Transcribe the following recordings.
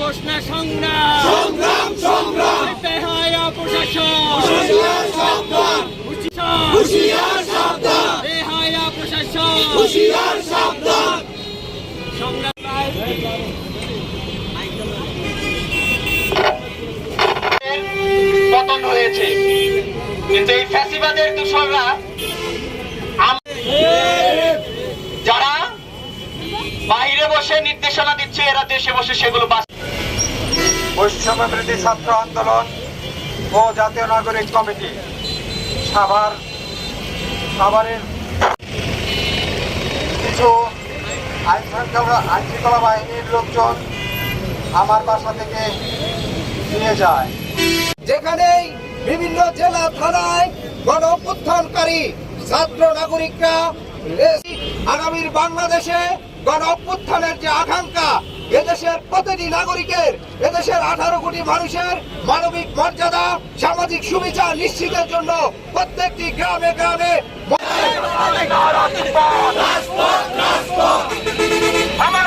আপোষ না সংগ্রাম সংগ্রাম। সংগ্রাম বেহায়া প্রশাসন হুঁশিয়ার সাবধান। হুঁশিয়ার। প্রশাসন হুঁশিয়ার সাবধান। সংগ্রাম। পতন হয়েছে। কিন্তু এই ফ্যাসিবাদের দূষণরা যারা বাইরে বসে নির্দেশনা দিচ্ছে এরা দেশে বসে সেগুলো বাস বৈষম্য ছাত্র আন্দোলন ও জাতীয় নাগরিক কমিটি। সাভার, সাভারের কিছু আইন আইন শৃঙ্খলা বাহিনীর লোকজন আমার বাসা থেকে নিয়ে যায়। যেখানেই বিভিন্ন জেলা, থানায় গণ অভ্যুত্থানকারী ছাত্র নাগরিকরা আগামীর বাংলাদেশে গণ অভ্যুত্থানের যে আকাঙ্ক্ষা এদেশের প্রতিটি নাগরিকের, এদেশের আঠারো কোটি মানুষের মানবিক মর্যাদা, সামাজিক সুবিধা নিশ্চিতের জন্য প্রত্যেকটি গ্রামে গ্রামে আমার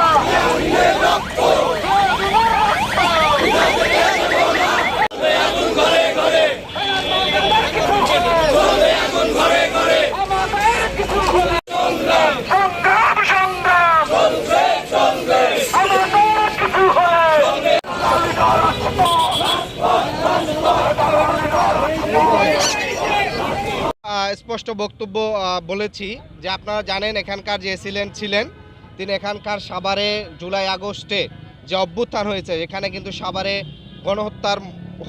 সংগ্রাম সংগ্রাম আমাদের কিছু হলে আহ, স্পষ্ট বক্তব্য বলেছি যে আপনারা জানেন এখানকার যে এসিলেন্ট ছিলেন, তিনি এখানকার সাভারে জুলাই আগস্টে যে অভ্যুত্থান হয়েছে, এখানে কিন্তু সাভারে গণহত্যার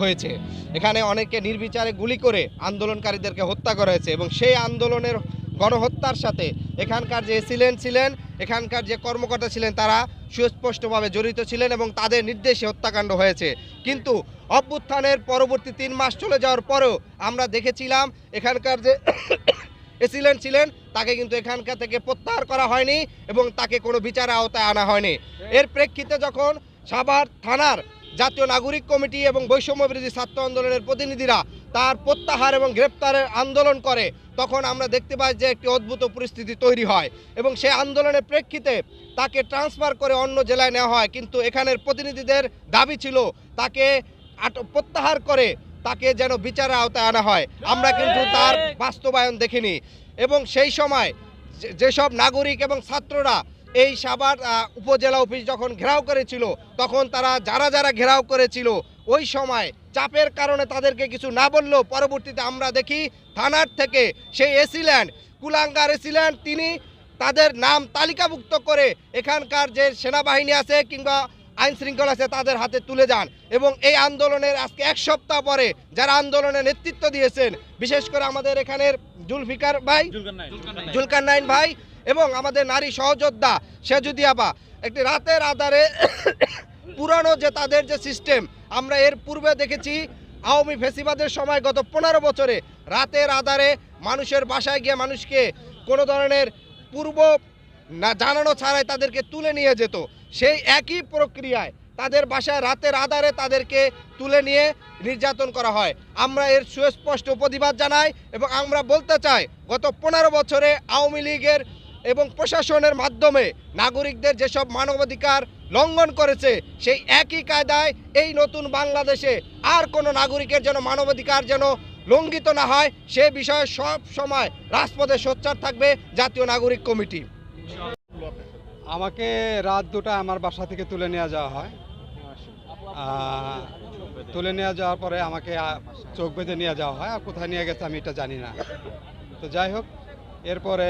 হয়েছে। এখানে অনেকে নির্বিচারে গুলি করে আন্দোলনকারীদেরকে হত্যা করা হয়েছে এবং সেই আন্দোলনের গণহত্যার সাথে এখানকার যে এসিলেন্ট ছিলেন এখানকার যে কর্মকর্তা ছিলেন তারা সুস্পষ্টভাবে জড়িত ছিলেন এবং তাদের নির্দেশে হত্যাকাণ্ড হয়েছে। কিন্তু অভ্যুত্থানের পরবর্তী তিন মাস চলে যাওয়ার পরেও আমরা দেখেছিলাম এখানকার যে এসিলেন্ট ছিলেন, তাকে কিন্তু এখানকার থেকে প্রত্যাহার করা হয়নি এবং তাকে কোনো বিচারের আওতায় আনা হয়নি। এর প্রেক্ষিতে যখন সাভার থানার জাতীয় নাগরিক কমিটি এবং বৈষম্য বিরোধী ছাত্র আন্দোলনের প্রতিনিধিরা তার প্রত্যাহার এবং গ্রেপ্তারের আন্দোলন করে। তখন আমরা দেখতে পাই যে একটি অদ্ভুত পরিস্থিতি তৈরি হয় এবং সেই আন্দোলনের প্রেক্ষিতে তাকে ট্রান্সফার করে অন্য জেলায় নেওয়া হয়। কিন্তু এখানের প্রতিনিধিদের দাবি ছিল তাকে প্রত্যাহার করে তাকে যেন বিচারের আওতায় আনা হয়। আমরা কিন্তু তার বাস্তবায়ন দেখিনি এবং সেই সময় যেসব নাগরিক এবং ছাত্ররা এই সাভার আহ, উপজেলা অফিস যখন ঘেরাও করেছিল তখন তারা যারা যারা ঘেরাও করেছিল ওই সময় চাপের কারণে তাদেরকে কিছু না বললেও পরবর্তীতে আমরা দেখি থানার থেকে সেই এসিল্যান্ড কুলাঙ্গার এসিল্যান্ড তিনি তাদের নাম তালিকাভুক্ত করে এখানকার যে সেনাবাহিনী আছে কিংবা আইন শৃঙ্খলা আছে তাদের হাতে তুলে যান এবং এই আন্দোলনের আজকে এক সপ্তাহ পরে যারা আন্দোলনে নেতৃত্ব দিয়েছেন বিশেষ করে আমাদের এখানের জুলফিকার ভাই জুলকার নাইন ভাই এবং আমাদের নারী সহযোদ্ধা সেজুদিয়াবা, একটি রাতের আধারে পুরানো যে তাদের যে সিস্টেম আমরা এর পূর্বে দেখেছি, আওয়ামী ফেসিবাদের সময় গত পনেরো বছরে রাতের আধারে মানুষের বাসায় গিয়ে মানুষকে কোনো ধরনের পূর্ব না জানানো ছাড়াই তাদেরকে তুলে নিয়ে যেত। সেই একই প্রক্রিয়ায় তাদের বাসায় রাতের আধারে তাদেরকে তুলে নিয়ে নির্যাতন করা হয়। আমরা এর সুস্পষ্ট প্রতিবাদ জানাই এবং আমরা বলতে চাই, গত পনেরো বছরে আওয়ামী লীগের এবং প্রশাসনের মাধ্যমে নাগরিকদের যেসব মানবাধিকার লঙ্ঘন করেছে, সেই একই কায়দায় এই নতুন বাংলাদেশে আর কোনো নাগরিকের যেন মানবাধিকার যেন লঙ্ঘিত না হয়, সে বিষয়ে সব সময় রাজপথে সোচ্চার থাকবে জাতীয় নাগরিক কমিটি। আমাকে রাত দুটা আমার বাসা থেকে তুলে নিয়ে যাওয়া হয়। তুলে নিয়ে যাওয়ার পরে আমাকে চোখ বেঁধে নিয়ে যাওয়া হয়। আর কোথায় নিয়ে গেছে আমি এটা জানি না। তো যাই হোক, এরপরে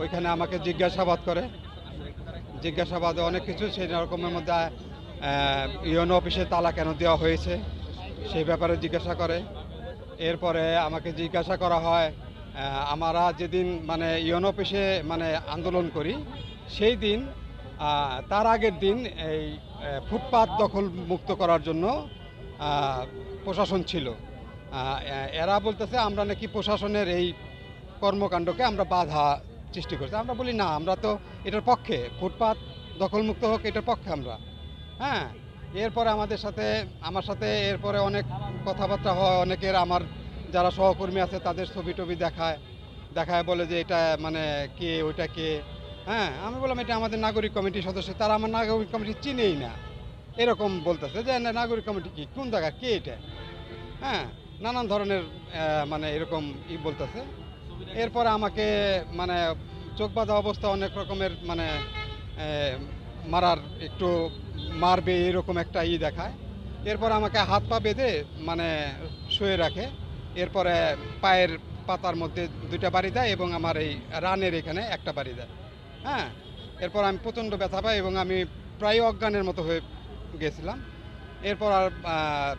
ওইখানে আমাকে জিজ্ঞাসাবাদ করে। জিজ্ঞাসাবাদে অনেক কিছু সেই রকমের মধ্যে ইউনো অফিসে তালা কেন দেওয়া হয়েছে সেই ব্যাপারে জিজ্ঞাসা করে। এরপরে আমাকে জিজ্ঞাসা করা হয় আমরা যেদিন মানে ইউন অফিসে মানে আন্দোলন করি সেই দিন তার আগের দিন এই আহ, ফুটপাত দখল মুক্ত করার জন্য প্রশাসন ছিল। এরা বলতেছে আমরা নাকি প্রশাসনের এই কর্মকাণ্ডকে আমরা বাধা সৃষ্টি করছি। আমরা বলি, না, আমরা তো এটার পক্ষে, ফুটপাত দখলমুক্ত হোক, এটার পক্ষে আমরা। হ্যাঁ এরপরে আমাদের সাথে, আমার সাথে এরপরে অনেক কথাবার্তা হয়, অনেকের আমার যারা সহকর্মী আছে, তাদের ছবি টবি দেখায় দেখায়, বলে যে এটা মানে কে, ওইটা কে? হ্যাঁ আমি বললাম, এটা আমাদের নাগরিক কমিটির সদস্য, তারা আমার নাগরিক কমিটি চিনেই না। এরকম বলতেছে যে নাগরিক কমিটি কি? কোন জায়গা কে এটা? হ্যাঁ নানান ধরনের মানে এরকম ই বলতেছে। এরপরে আমাকে মানে চোখ বাঁধা অবস্থা অনেক রকমের মানে মারার একটু মারবে এরকম একটা ই দেখায়। এরপর আমাকে হাত পা বেঁধে মানে শুয়ে রাখে। এরপরে পায়ের পাতার মধ্যে দুইটা বাড়ি দেয় এবং আমার এই রানের এখানে একটা বাড়ি দেয়। হ্যাঁ? এরপর আমি প্রচণ্ড ব্যথা পাই এবং আমি প্রায় অজ্ঞানের মতো হয়ে গেছিলাম। এরপর আর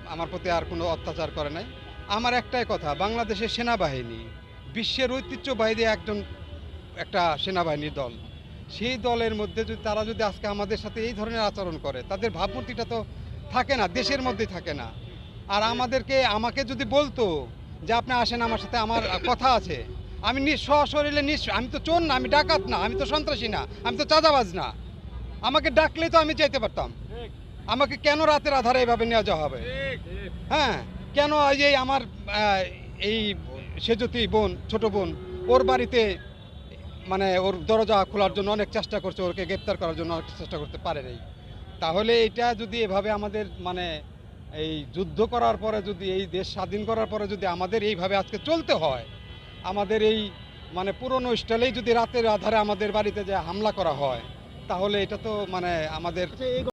আমার প্রতি আর কোনো অত্যাচার করে নাই। আমার একটাই কথা, বাংলাদেশের সেনাবাহিনী বিশ্বের ঐতিহ্যবাহী একজন একটা সেনাবাহিনীর দল। সেই দলের মধ্যে যদি তারা যদি আজকে আমাদের সাথে এই ধরনের আচরণ করে তাদের ভাবমূর্তিটা তো থাকে না দেশের মধ্যেই থাকে না। আর আমাদেরকে আমাকে যদি বলতো যে আপনি আসেন আমার সাথে আমার কথা আছে। আমি নিঃ সশরীরে নিঃ আমি তো চোর না আমি ডাকাত না আমি তো সন্ত্রাসী না আমি তো চাঁদাবাজ না। আমাকে ডাকলে তো আমি যেতে পারতাম। আমাকে কেন রাতের আধারে এভাবে নেওয়া যাওয়া হবে? হ্যাঁ কেন এই যে আমার এই সেজতি বোন, ছোট বোন, ওর বাড়িতে মানে ওর দরজা খোলার জন্য অনেক চেষ্টা করছে, ওকে গ্রেপ্তার করার জন্য অনেক চেষ্টা করতে পারে নাই। তাহলে এটা যদি এভাবে আমাদের মানে এই যুদ্ধ করার পরে যদি, এই দেশ স্বাধীন করার পরে যদি আমাদের এইভাবে আজকে চলতে হয়, আমাদের এই মানে পুরনো স্টাইলেই যদি রাতের আধারে আমাদের বাড়িতে যে হামলা করা হয়, তাহলে এটা তো মানে আমাদের